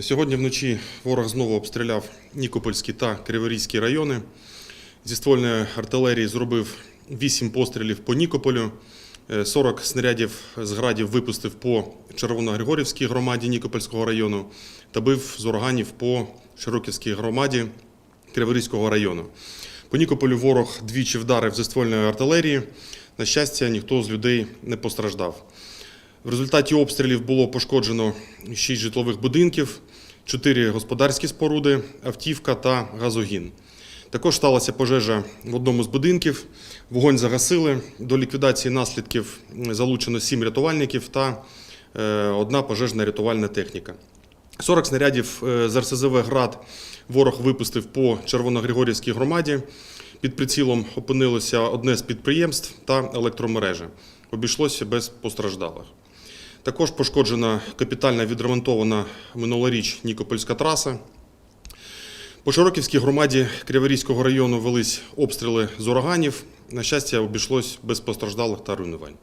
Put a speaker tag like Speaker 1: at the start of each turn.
Speaker 1: Сьогодні вночі ворог знову обстріляв Нікопольський та Криворізький райони. Зі ствольної артилерії зробив 8 пострілів по Нікополю, е, 40 снарядів з градів випустив по Червоногригорівській громаді Нікопольського району та бив з ураганів по Широківській громаді Криворізького району. По Нікополю ворог двічі вдарив зі ствольної артилерії. На щастя, ніхто з людей не постраждав. В результаті обстрілів було пошкоджено 6 житлових будинків, 4 господарські споруди, автівка та газогін. Також сталася пожежа в одному з будинків. Вогонь загасили. До ліквідації наслідків залучено 7 рятувальників та е, одна пожежна рятувальна техніка. 40 снарядів е, з РСЗВ «Град» ворог випустив по Червоногригорівській громаді. Під прицілом опинилося одне з підприємств та електромережа. Обійшлося без постраждалих. Також пошкоджена капітально відремонтована минулоріч Нікопольська траса. По Широківській громаді Криворізького району велись обстріли з ураганів. На щастя, обійшлось без постраждалих та руйнувань.